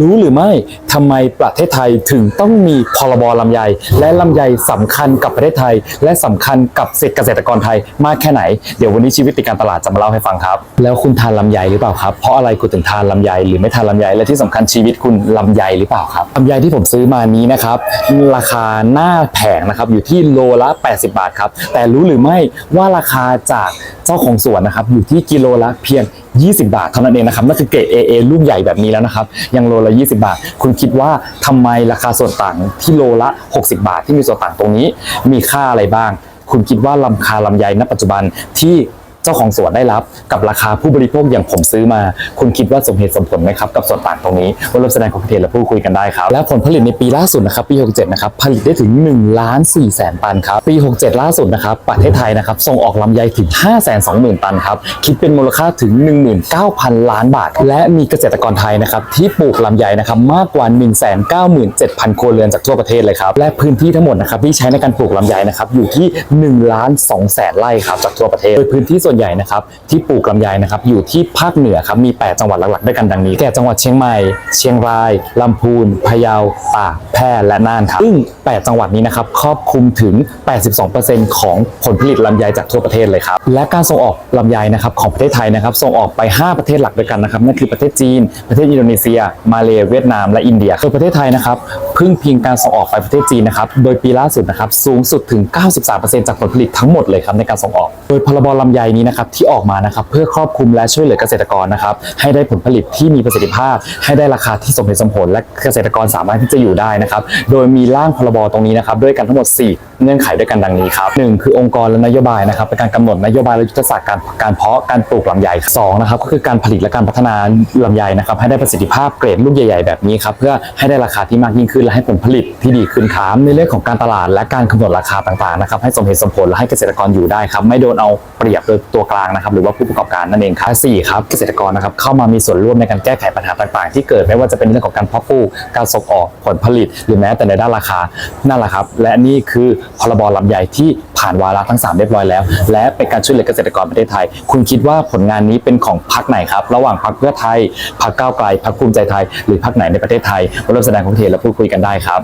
รู้หรือไม่ทำไมประเทศไทยถึงต้องมีพรบลำไย และลำไยสำคัญกับประเทศไทย และสำคัญกับเกษตรกรไทยมากแค่ไหน เดี๋ยววันนี้ชีวิตติดการตลาดจะมาเล่าให้ฟังครับ แล้วคุณทานลำไยหรือเปล่าครับ เพราะอะไรคุณถึงทานลำไยหรือไม่ทานลำไย และที่สำคัญชีวิตคุณลำไยหรือเปล่าครับลำไยที่ผมซื้อมานี้นะครับราคาหน้าแผงนะครับอยู่ที่โลละ 80 บาทครับแต่รู้หรือไม่ว่าราคาจากเจ้าของสวนนะครับอยู่ที่กิโลละเพียง 20 บาทเท่านั้นเองนะครับนั่นคือเกรด AA ลูกใหญ่แบบนี้แล้วนะครับยังโลละ 20 บาท คุณคิดว่าทำไมราคาส่วนต่างที่โลละ 60 บาท ที่มีส่วนต่างตรงนี้ มีค่าอะไรบ้าง คุณคิดว่าลำคาลำไยณปัจจุบันที่ เจ้าของสวนได้รับกับราคาผู้บริโภคอย่างผมซื้อมา คุณคิดว่าสมเหตุสมผลไหมครับกับส่วนต่างตรงนี้วันร่วมแสดงความคิดเห็นและพูดคุยกันได้ครับ และผลผลิตในปีล่าสุดนะครับปี 67 นะครับผลิตได้ถึง1ล้าน4แสนตันครับปี 67 ล่าสุดนะครับประเทศไทยนะครับส่งออกลำไยถึง 5 2 0 0 0 0 ตันครับคิดเป็นมูลค่าถึง 19,000 ล้านบาท และมีเกษตรกรไทยนะครับที่ปลูกลำไยนะครับมากกว่า 197,000 ครัวเรือนจากทั่วประเทศเลยครับและพื้นที่ทั้งหมดนะครับที่ใช้ในการปลูกลำไยนะครับอยู่ที่1ล้าน2แสนไร่ครับจากทั่วประเทศโดยพื้นที่ส่วนใหญ่นะครับที่ปลูกลำไยนะครับอยู่ที่ภาคเหนือครับมี 8 จังหวัดหลักๆด้วยกันดังนี้แก่จังหวัดเชียงใหม่ เชียงรายลำพูนพะเยาตากแพร่และน่านครับซึ่ง 8 จังหวัดนี้นะครับครอบคลุมถึง 82%ของผลผลิตลำไยจากทั่วประเทศเลยครับและการส่งออกลำไยนะครับของประเทศไทยนะครับส่งออกไป 5 ประเทศหลักด้วยกันนะครับนั่นคือประเทศจีน ประเทศอินโดนีเซีย มาเลเวียดนามและอินเดียโดยประเทศไทยนะครับพึ่งพิงการส่งออกไปประเทศจีนนะครับโดยปีล่าสุดนะครับสูงสุดถึง 93%จากผลผลิตทั้งหมดเลยครับในการส่งออก โดยพรบลำไยนี้นะครับที่ออกมานะครับเพื่อครอบคลุมและช่วยเหลือเกษตรกรนะครับให้ได้ผลผลิตที่มีประสิทธิภาพ ให้ได้ราคาที่สมเหตุสมผล และเกษตรกรสามารถที่จะอยู่ได้นะครับโดยมีร่างพรบตรงนี้นะครับด้วยกันทั้งหมด 4 เงื่อนไขด้วยกันดังนี้ครับหนึ่งคือองค์กรและนโยบายนะครับเป็นการกำหนดนโยบายและยุทธศาสตร์การการเพาะการปลูกลำไยสองนะครับก็คือการผลิตและการพัฒนาลำไยนะครับให้ได้ประสิทธิภาพเกรดลูกใหญ่ ๆ แบบนี้ครับเพื่อให้ได้ราคาที่มากยิ่งขึ้น และให้ผลผลิตที่ดีขึ้นครับในเรื่องของการตลาดและการกำหนดราคาต่างๆนะครับให้สมเหตุสมผลและให้เกษตรกรอยู่ได้ครับไม่โดนเอาเปรียบโดยตัวกลางนะครับหรือว่าผู้ประกอบการนั่นเองครับสี่ครับเกษตรกรนะครับเข้ามามีส่วนร่วมในการแก้ไขปัญหาต่างๆ ที่เกิดไม่ว่าจะเป็นเรื่องของการเพาะปลูกการส่งออกผลผลิต หรือแม้แต่ในด้านราคานั่นแหละครับ และนี่คือพรบลำไยที่ผ่านวาระทั้ง 3 เรียบร้อยแล้ว และเป็นการช่วยเหลือเกษตรกรประเทศไทย คุณคิดว่าผลงานนี้เป็นของพรรคไหนครับ ระหว่างพรรคเพื่อไทยพรรคก้าวไกลพรรคภูมิใจไทย หรือพรรคไหนในประเทศไทยมาร่วมแสดงความเห็นและพูดคุยกันได้ครับ